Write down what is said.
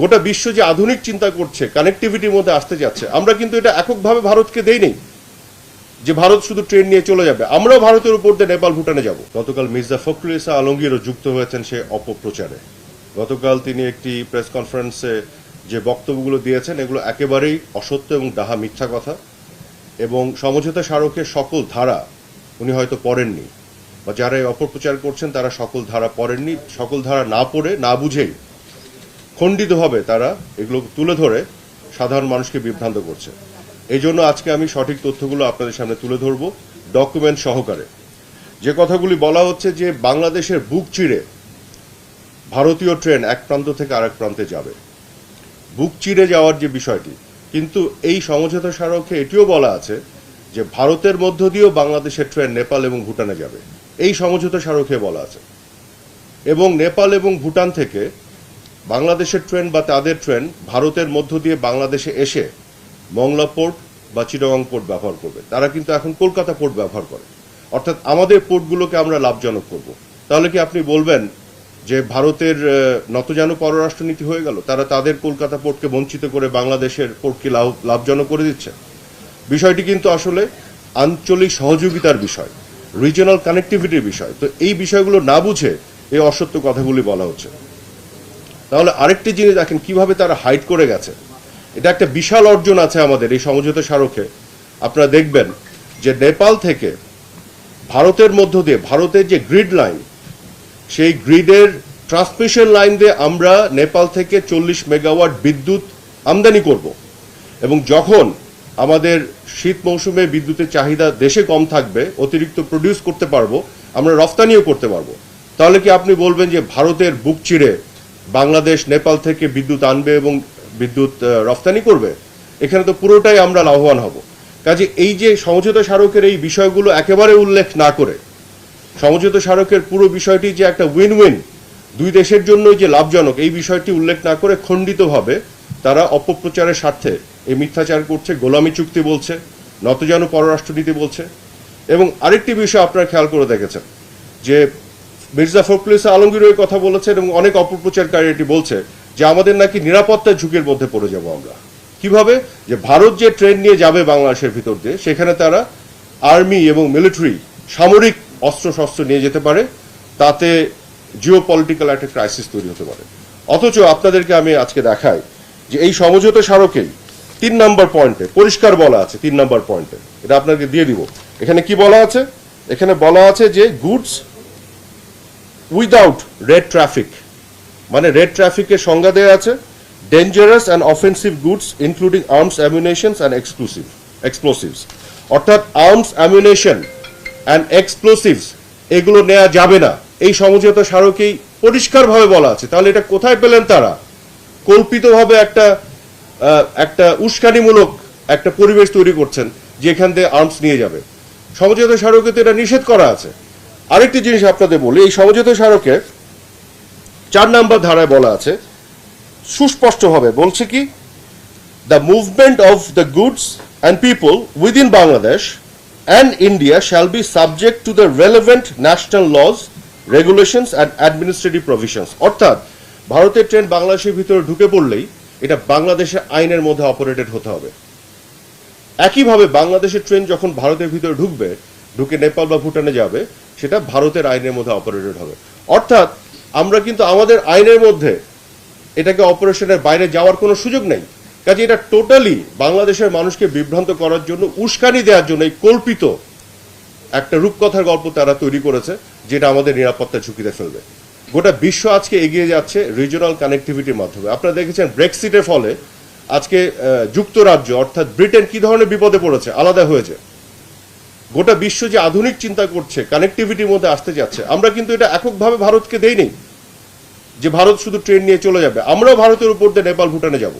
গোটা বিশ্ব যে আধুনিক চিন্তা করছে কানেক্টিভিটির মধ্যে আসতে যাচ্ছে। আমরা কিন্তু এটা এককভাবে ভারতকে দেই নেই যে ভারত শুধু ট্রেন নিয়ে চলে যাবে। আমরাও ভারতের উপর দিয়ে নেপাল, ভুটানে যাব। গতকাল মির্জা ফখরুল ইসা আলমগীরও যুক্ত হয়েছেন সে অপপ্রচারে। গতকাল তিনি একটি প্রেস কনফারেন্সে যে বক্তব্যগুলো দিয়েছেন, এগুলো একেবারেই অসত্য এবং ডাহা মিথ্যা কথা এবং সমঝোতা স্মারকের সকল ধারা উনি হয়তো পড়েননি বা যারা এই অপপ্রচার করছেন, তারা সকল ধারা পড়েননি। সকল ধারা না পড়ে, না বুঝেই খণ্ডিতভাবে তারা, এগুলো তুলে ধরে সাধারণ মানুষকে বিভ্রান্ত করছে। এই জন্য আজকে আমি সঠিক তথ্যগুলো আপনাদের সামনে তুলে ধরব ডকুমেন্ট সহকারে। যে কথাগুলি বলা হচ্ছে যে বাংলাদেশের বুক চিড়ে ভারতীয় ট্রেন এক প্রান্ত থেকে আরেক প্রান্তে যাবে। বুক চিড়ে যাওয়ার যে বিষয়টি, কিন্তু এই সমঝোতা স্মারকে এটিও বলা আছে যে ভারতের মধ্য দিয়েও বাংলাদেশের ট্রেন নেপাল এবং ভুটানে যাবে। এই সমঝোতা স্মারকে বলা আছে। এবং নেপাল এবং ভুটান থেকে বাংলাদেশের ট্রেন বা তাদের ট্রেন ভারতের মধ্য দিয়ে বাংলাদেশে এসে মংলা পোর্ট বা চিটাগাং পোর্ট ব্যবহার করবে। তারা কিন্তু এখন কলকাতা পোর্ট ব্যবহার করে। অর্থাৎ আমাদের পোর্টগুলোকে আমরা লাভজনক করব। তাহলে কি আপনি বলবেন যে ভারতের আহ, নতজানু পররাষ্ট্রনীতি হয়ে গেল? তারা তাদের কলকাতা পোর্টকে বঞ্চিত করে বাংলাদেশের পোর্টকে লাভ লাভজনক করে দিচ্ছে? বিষয়টি কিন্তু আসলে আঞ্চলিক সহযোগিতার বিষয় রিজিওনাল কানেক্টিভিটির বিষয়। তো এই বিষয়গুলো না বুঝে এই অসত্য কথাগুলি বলা হচ্ছে। তাহলে আরেকটি জিনিস দেখেন, কীভাবে তারা হাইড করে গেছে। এটা একটা বিশাল অর্জন আছে আমাদের এই সমঝোতা স্মারকে। আপনারা দেখবেন যে নেপাল থেকে ভারতের মধ্য দিয়ে, ভারতের যে গ্রিড লাইন সেই গ্রিডের ট্রান্সমিশন লাইন দিয়ে আমরা নেপাল থেকে চল্লিশ মেগাওয়াট বিদ্যুৎ আমদানি করব। এবং যখন আমাদের শীত মৌসুমে বিদ্যুতের চাহিদা দেশে কম থাকবে, অতিরিক্ত প্রডিউস করতে পারব, আমরা রফতানিও করতে পারব। তাহলে কি আপনি বলবেন যে ভারতের বুক চিড়ে বাংলাদেশ, নেপাল থেকে বিদ্যুৎ আনবে এবং বিদ্যুৎ রফতানি করবে, এখানে তো পুরোটাই আমরা লাভবান হব। কাজে এই যে সমঝোতা স্মারকের এই বিষয়গুলো একেবারে উল্লেখ না করে, সমঝোতা স্মারকের পুরো বিষয়টি যে একটা উইন উইন দুই দেশের জন্যই যে লাভজনক, এই বিষয়টি উল্লেখ না করে খণ্ডিতভাবে তারা অপপ্রচারের স্বার্থে এই মিথ্যাচার করছে, গোলামি চুক্তি বলছে নতজানু পররাষ্ট্রনীতি বলছে। এবং আরেকটি বিষয় আপনারা খেয়াল করে দেখেছেন, যে মির্জা ফখরুল ইসলাম আলমগীর ওই কথা বলেছেন এবং অনেক অপপ্রচারকারী এটি বলছে যে আমাদের নাকি নিরাপত্তার ঝুঁকির মধ্যে পড়ে যাব আমরা। কীভাবে? যে ভারত যে ট্রেন নিয়ে যাবে বাংলাদেশের ভিতর দিয়ে, সেখানে তারা আর্মি এবং মিলিটারি সামরিক অস্ত্রশস্ত্র নিয়ে যেতে পারে, তাতে জিও পলিটিক্যাল একটা ক্রাইসিস তৈরি হতে পারে। অথচ আপনাদেরকে আমি আজকে দেখাই যে এই সমঝোতা স্মারকেই তিন নম্বর পয়েন্টে, পরিষ্কার বলা আছে তিন নম্বর পয়েন্টে। এটা আপনাকে দিয়ে দিব। এখানে কি বলা আছে? এখানে বলা আছে যে গুডস উইদাউট রেড ট্রাফিক মানে রেড ট্রাফিকের সংজ্ঞা দেওয়া আছে dangerous and offensive goods including arms ammunitions and exclusive explosives অর্থাৎ আর্মস অ্যামিউনেশন অ্যান্ড এক্সপ্লোসিভস এগুলো নেওয়া যাবে না। এই সমঝোতা স্মারকেই পরিষ্কারভাবে বলা আছে। তাহলে এটা কোথায় পেলেন তারা? কল্পিতভাবে একটা একটা উস্কানিমূলক একটা পরিবেশ তৈরি করছেন, যেখান থেকে আর্মস নিয়ে যাবে। সমঝোতা স্মারকে তো এটা নিষেধ করা আছে। আরেকটি জিনিস আপনাদের বলি, এই সমঝোতা স্মারকে চার নাম্বার ধারায় বলা আছে, সুস্পষ্টভাবে বলছে কি the movement of the goods and people within Bangladesh and India shall be subject to the relevant national laws regulations and administrative provisions অর্থাৎ, ভারতের ট্রেন বাংলাদেশের ভিতরে ঢুকে পড়লেই এটা বাংলাদেশের আইনের মধ্যে অপারেটেড হতে হবে। একইভাবে বাংলাদেশের ট্রেন যখন ভারতের ভিতরে ঢুকবে ঢুকে নেপাল বা ভুটানে যাবে, সেটা ভারতের আইনের মধ্যে অপারেটেড হবে। অর্থাৎ আমরা কিন্তু আমাদের আইনের মধ্যে এটাকে অপারেশনের বাইরে যাওয়ার কোনো সুযোগ নেই। কাজে এটা টোটালি বাংলাদেশের মানুষকে বিভ্রান্ত করার জন্য, উস্কানি দেওয়ার জন্য এই কল্পিত একটা রূপকথার গল্প তারা তৈরি করেছে, যেটা আমাদের নিরাপত্তা ঝুঁকিতে ফেলবে। গোটা বিশ্ব আজকে এগিয়ে যাচ্ছে রিজিওনাল কানেক্টিভিটির মাধ্যমে। আপনারা দেখেছেন ব্রেক্সিটের ফলে আজকে যুক্তরাজ্য, অর্থাৎ ব্রিটেন কি ধরনের বিপদে পড়েছে? আলাদা হয়েছে। গোটা বিশ্ব যে আধুনিক চিন্তা করছে কানেকটিভিটির মধ্যে আসতে যাচ্ছে, আমরা কিন্তু এটা এককভাবে ভারতকে দেই নেই যে ভারত শুধু ট্রেন নিয়ে চলে যাবে। আমরাও ভারতের উপর দিয়ে নেপাল ভুটানে যাব।